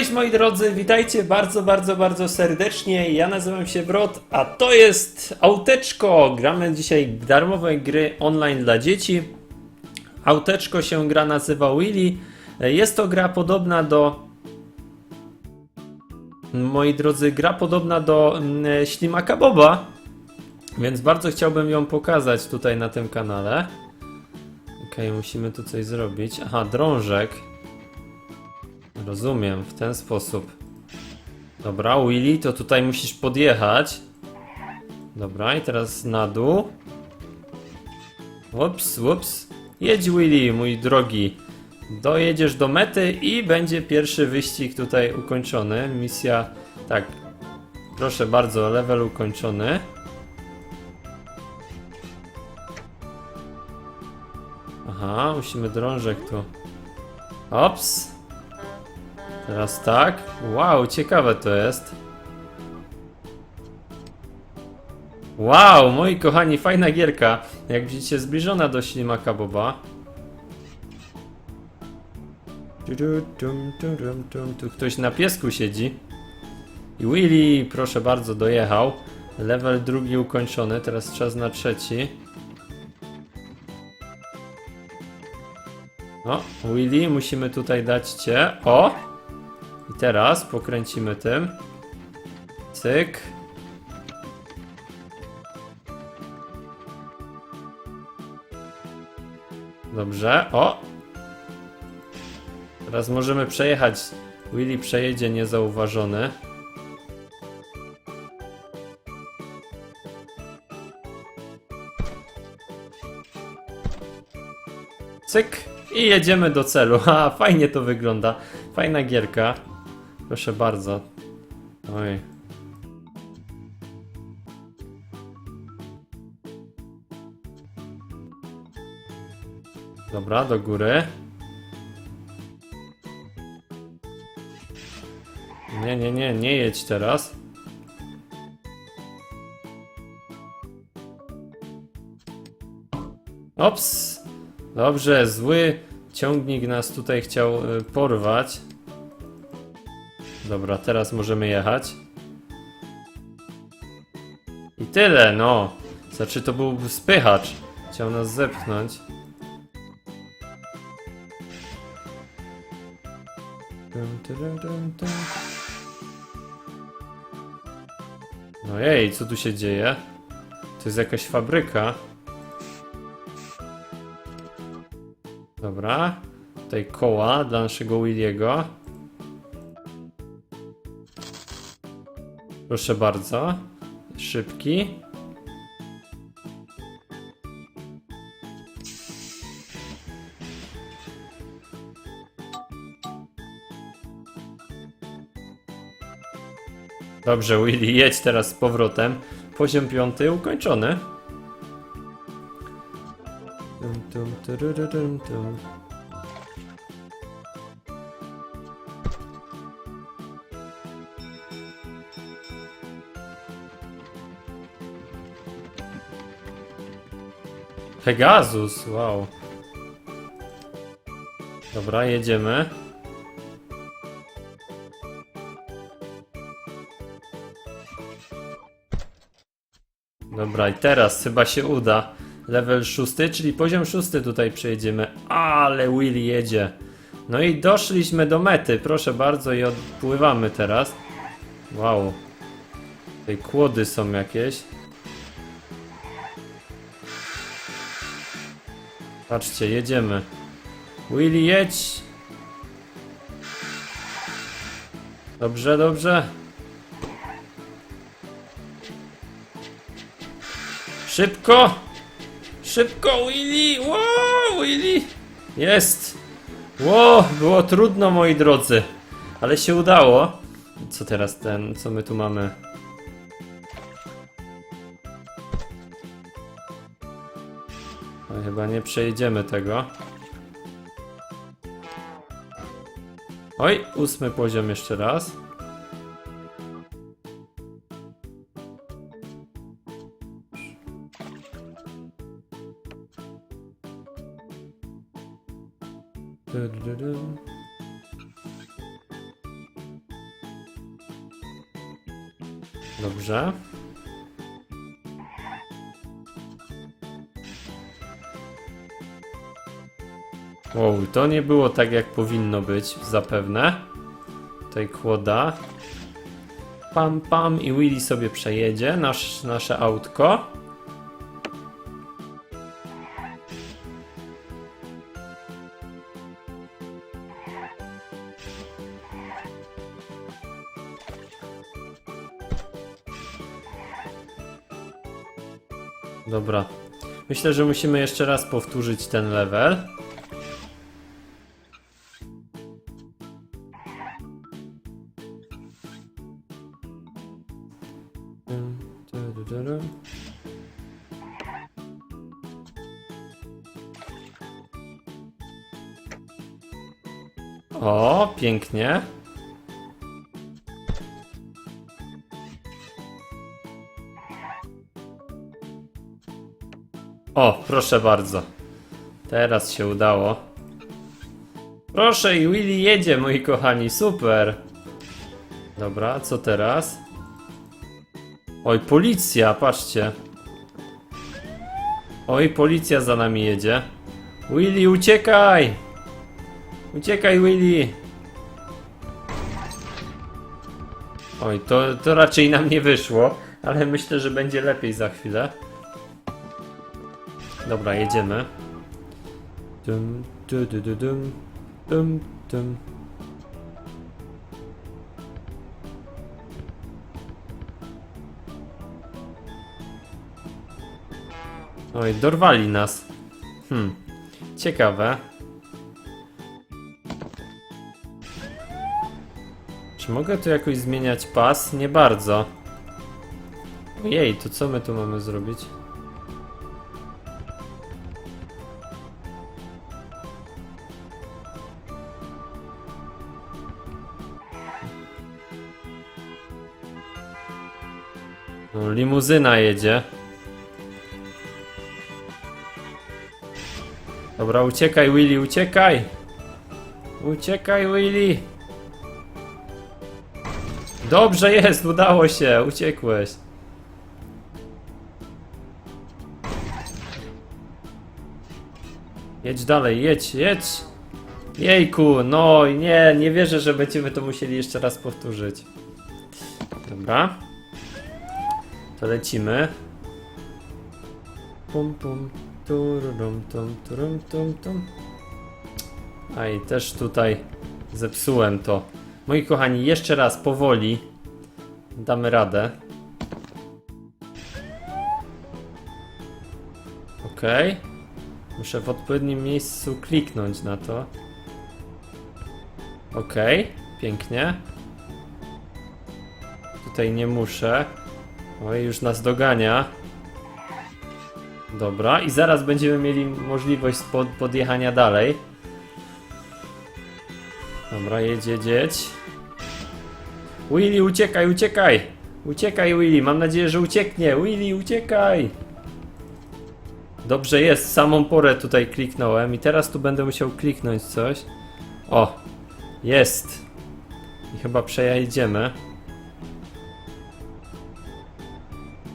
Cześć moi drodzy, witajcie bardzo, bardzo, bardzo serdecznie. Ja nazywam się Brod, a to jest Auteczko. Gramy dzisiaj darmowe gry online dla dzieci. Auteczko się gra nazywa Willy. Jest to gra podobna do. Moi drodzy, gra podobna do mm, Ślimaka Boba. Więc bardzo chciałbym ją pokazać tutaj na tym kanale. Okej, musimy tu coś zrobić. Aha, drążek. Rozumiem, w ten sposób. Dobra, Willy, to tutaj musisz podjechać. Dobra, i teraz na dół. Ups, ups. Jedź, Willy, mój drogi. Dojedziesz do mety i będzie pierwszy wyścig tutaj ukończony. Misja, tak. Proszę bardzo, level ukończony. Aha, musimy drążek tu. Ops. Teraz tak. Wow, ciekawe to jest. Wow, moi kochani, fajna gierka. Jak widzicie, zbliżona do ślimaka Boba. Tu ktoś na piesku siedzi. I Willy, proszę bardzo, dojechał. Level drugi ukończony, teraz czas na trzeci. O, Willy, musimy tutaj dać cię. O! Teraz pokręcimy tym. Cyk. Dobrze. O! Teraz możemy przejechać. Willy przejedzie niezauważony. Cyk. I jedziemy do celu. Ha, fajnie to wygląda. Fajna gierka. Proszę bardzo. Oj. Dobra, do góry. Nie, nie, nie, nie jedź teraz. Ops! Dobrze, zły ciągnik nas tutaj chciał y, porwać. Dobra, teraz możemy jechać. I tyle, no. Znaczy to był spychacz. Chciał nas zepchnąć. Dum. Ojej, co tu się dzieje? To jest jakaś fabryka. Dobra. Tutaj koła dla naszego Williego. Proszę bardzo. Szybki. Dobrze, Willy, jedź teraz z powrotem. Poziom piąty ukończony. Tum, tum, Pegasus, wow. Dobra, jedziemy. Dobra, i teraz chyba się uda. Level szósty, czyli poziom szósty tutaj przejdziemy. Ale Willy jedzie. No i doszliśmy do mety, proszę bardzo, i odpływamy teraz. Wow. Tutaj kłody są jakieś. Patrzcie, jedziemy. Willy, jedź! Dobrze, dobrze. Szybko! Szybko, Willy! Wow, Willy! Jest! Ło, było trudno, moi drodzy. Ale się udało. Co teraz ten, co my tu mamy? nie przejdziemy tego. Oj, ósmy poziom jeszcze raz. Dobrze. Wow, to nie było tak jak powinno być, zapewne. Tutaj kłoda. Pam, pam i Willy sobie przejedzie nasz, nasze autko. Dobra. Myślę, że musimy jeszcze raz powtórzyć ten level. Pięknie. O, proszę bardzo. Teraz się udało. Proszę i Willy jedzie, moi kochani, super. Dobra, co teraz? Oj, policja, patrzcie. Oj, policja za nami jedzie. Willy, uciekaj! Uciekaj, Willy! Oj, to, to raczej nam nie wyszło, ale myślę, że będzie lepiej za chwilę. Dobra, jedziemy. Dum, du, du, du, dum, dum, dum. Oj, dorwali nas. Hmm, ciekawe. Mogę tu jakoś zmieniać pas? Nie bardzo. Ojej, to co my tu mamy zrobić? No, limuzyna jedzie. Dobra, uciekaj Willy, uciekaj! Uciekaj Willy! Dobrze jest, udało się, uciekłeś. Jedź dalej, jedź, jedź! Jejku, no i nie, nie wierzę, że będziemy to musieli jeszcze raz powtórzyć. Dobra. To lecimy. Pum pum. Tururum, tum, turum, tum, tum. A i też tutaj zepsułem to. Moi kochani, jeszcze raz powoli damy radę. Ok. Muszę w odpowiednim miejscu kliknąć na to. Ok, pięknie. Tutaj nie muszę. Oj, już nas dogania. Dobra, i zaraz będziemy mieli możliwość pod, podjechania dalej. Dobra, jedź, jedź. Willy, uciekaj, uciekaj! Uciekaj, Willy, mam nadzieję, że ucieknie. Willy, uciekaj! Dobrze jest, samą porę tutaj kliknąłem i teraz tu będę musiał kliknąć coś. O, jest. I chyba przejedziemy.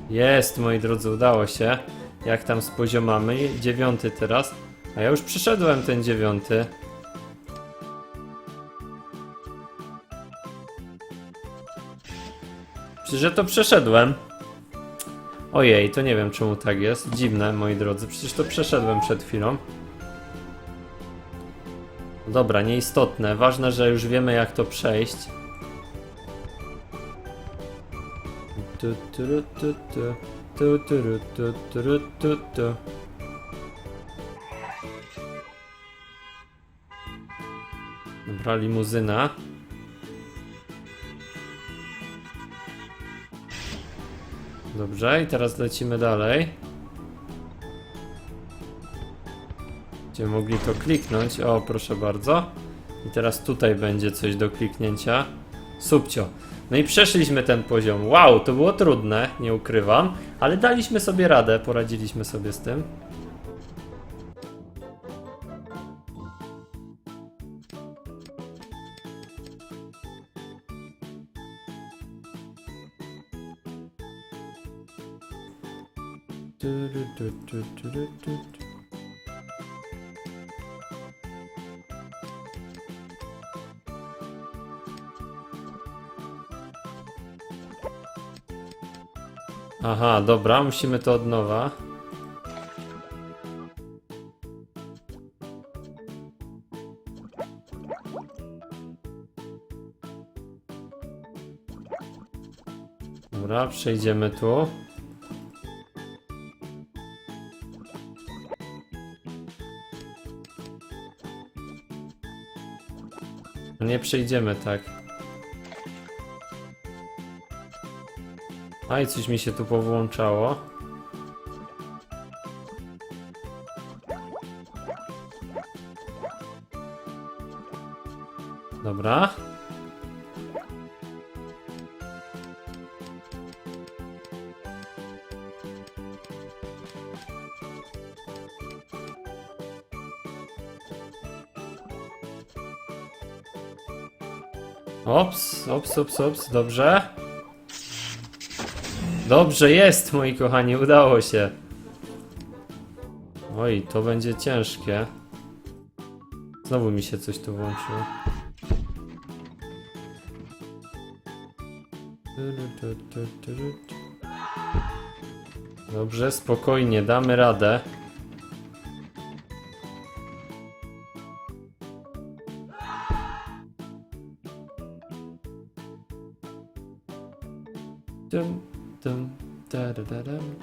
Jest, moi drodzy, udało się. Jak tam z poziomami? Dziewiąty teraz. A ja już przeszedłem ten dziewiąty. Przecież to przeszedłem. Ojej, to nie wiem czemu tak jest. Dziwne, moi drodzy. Przecież to przeszedłem przed chwilą. Dobra, nieistotne. Ważne, że już wiemy jak to przejść. Tu, tu, tu, tu. Tu, tu, tu, tu, tu, tu. Dobra, limuzyna. Dobrze, i teraz lecimy dalej. Będziemy mogli to kliknąć. O, proszę bardzo. I teraz tutaj będzie coś do kliknięcia. Subcio. No i przeszliśmy ten poziom. Wow, to było trudne, nie ukrywam, ale daliśmy sobie radę, poradziliśmy sobie z tym. Aha, dobra, musimy to od nowa. Dobra, przejdziemy tu. Nie przejdziemy tak. A i coś mi się tu powłączało. Dobra. Ops, ops, ops, ops, dobrze. Dobrze jest, moi kochani, udało się. Oj, to będzie ciężkie. Znowu mi się coś tu włączyło. Dobrze, spokojnie, damy radę. Dum, dum, da, da, da, dum.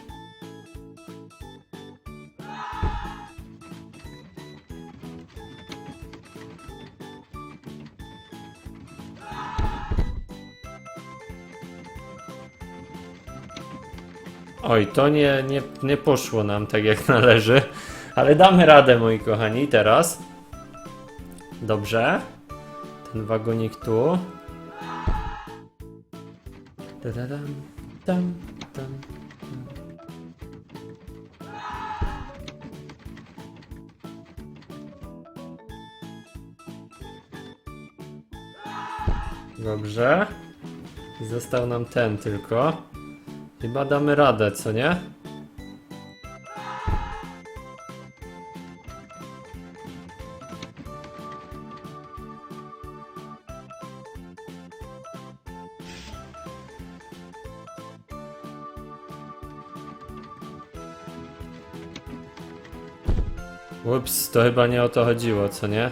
Oj, to nie, nie, nie poszło nam tak jak należy, ale damy radę, moi kochani, teraz. Dobrze. Ten wagonik tu. Da-da-dam, dam, dam. Dobrze. Został nam ten tylko. Chyba damy radę, co nie? Ups, to chyba nie o to chodziło, co nie?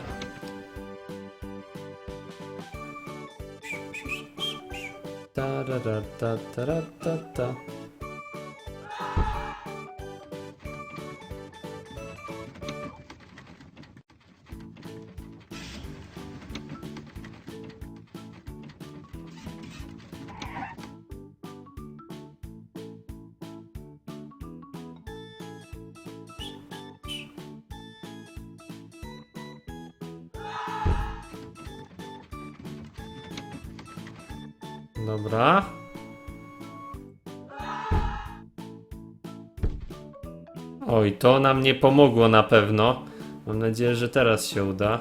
Ta-ra-ra-ta-ta-ra-ta-ta. Dobra. To nam nie pomogło na pewno. Mam nadzieję, że teraz się uda.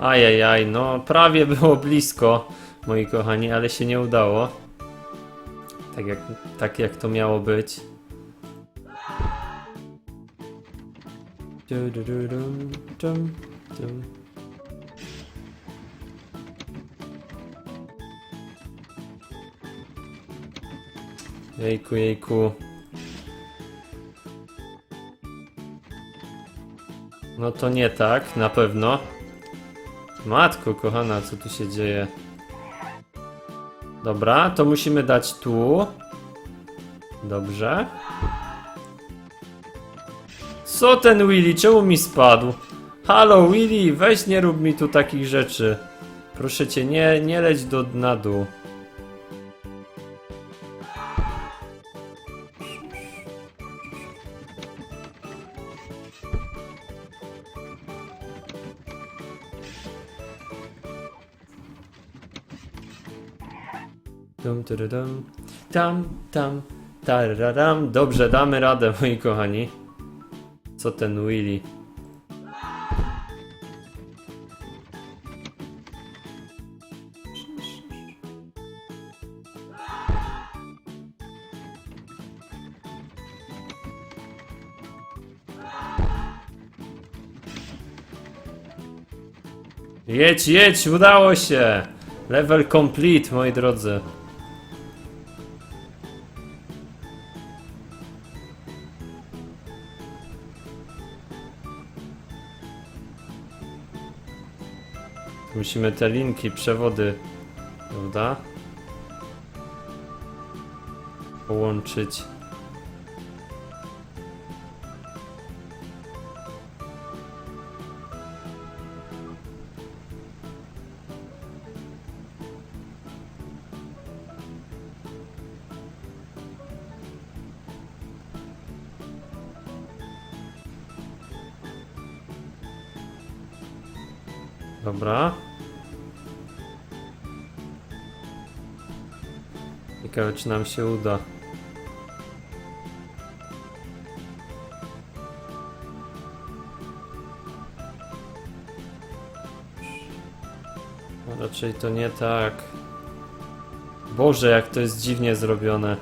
Ajajaj, no prawie było blisko, moi kochani, ale się nie udało. Tak jak, tak jak to miało być. Du, du. Jejku, jejku. No to nie tak, na pewno. Matko kochana, co tu się dzieje? Dobra, to musimy dać tu. Dobrze. Co ten Willy? Czemu mi spadł? Halo Willy, weź nie rób mi tu takich rzeczy. Proszę cię, nie, nie leć do na dół. Dum. tam, tam, tararam. Dobrze, damy radę, moi kochani. Co ten Willy? Jedź, jedź, udało się! Level complete, moi drodzy. Musimy te linki, przewody, prawda? Połączyć. Dobra. Ciekawe, czy nam się uda. No raczej to nie tak. Boże, jak to jest dziwnie zrobione.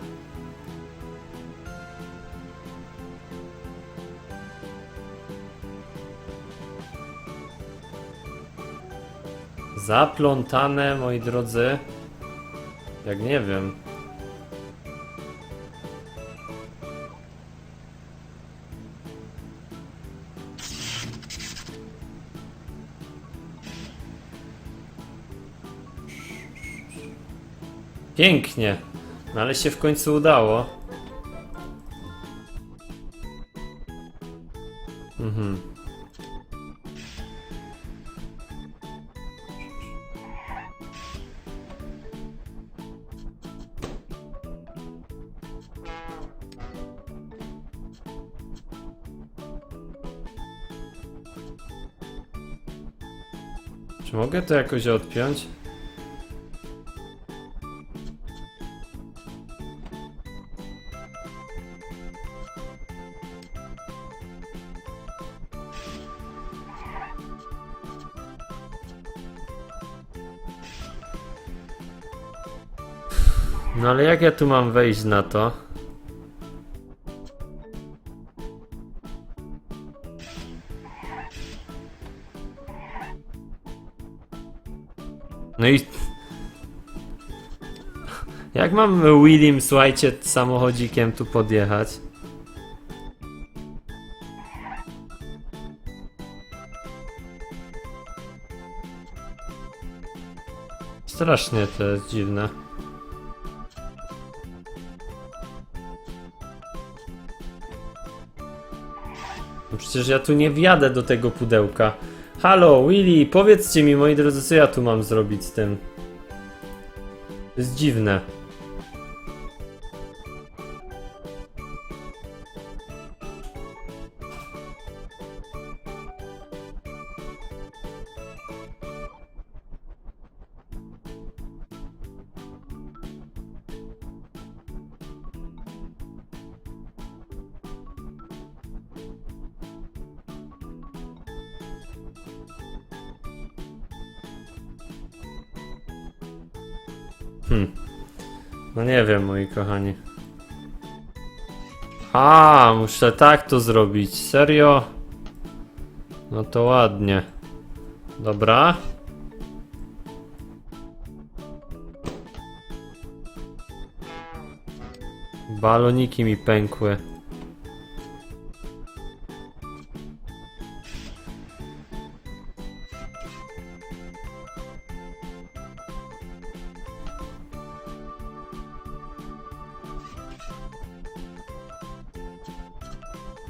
Zaplątane, moi drodzy. Jak nie wiem. Pięknie. No ale się w końcu udało. Mhm. Czy mogę to jakoś odpiąć? Jak ja tu mam wejść na to? No i... Jak mam Willim, słuchajcie, samochodzikiem tu podjechać? Strasznie to jest dziwne. Przecież ja tu nie wjadę do tego pudełka. Halo, Willy, powiedzcie mi, moi drodzy, co ja tu mam zrobić z tym? To jest dziwne. Muszę tak to zrobić. Serio? No to ładnie. Dobra. Baloniki mi pękły.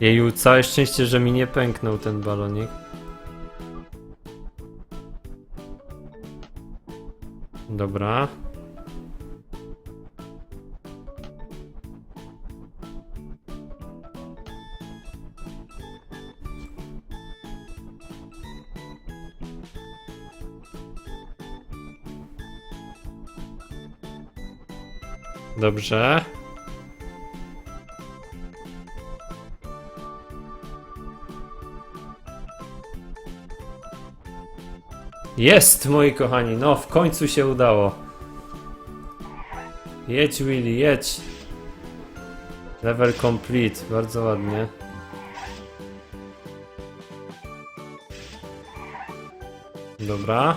Jeju, całe szczęście, że mi nie pęknął ten balonik. Dobra. Dobrze. Jest, moi kochani, no w końcu się udało. Jedź, Willy, jedź. Level complete, bardzo ładnie. Dobra.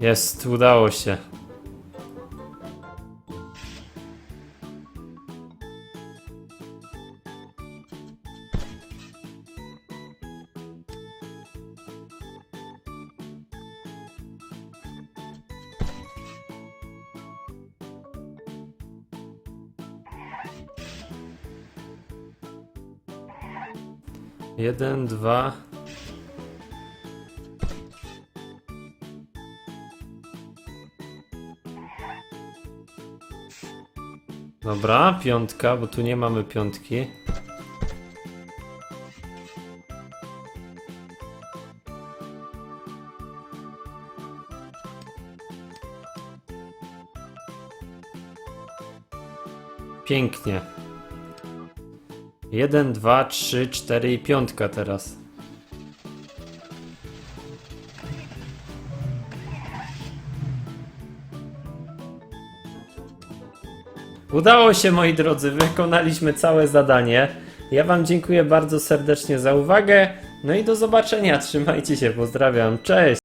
Jest, udało się. Jeden, dwa. Dobra, piątka, bo tu nie mamy piątki. Pięknie. Jeden, dwa, trzy, cztery i piątka teraz. Udało się, moi drodzy, wykonaliśmy całe zadanie. Ja Wam dziękuję bardzo serdecznie za uwagę. No i do zobaczenia. Trzymajcie się, pozdrawiam. Cześć!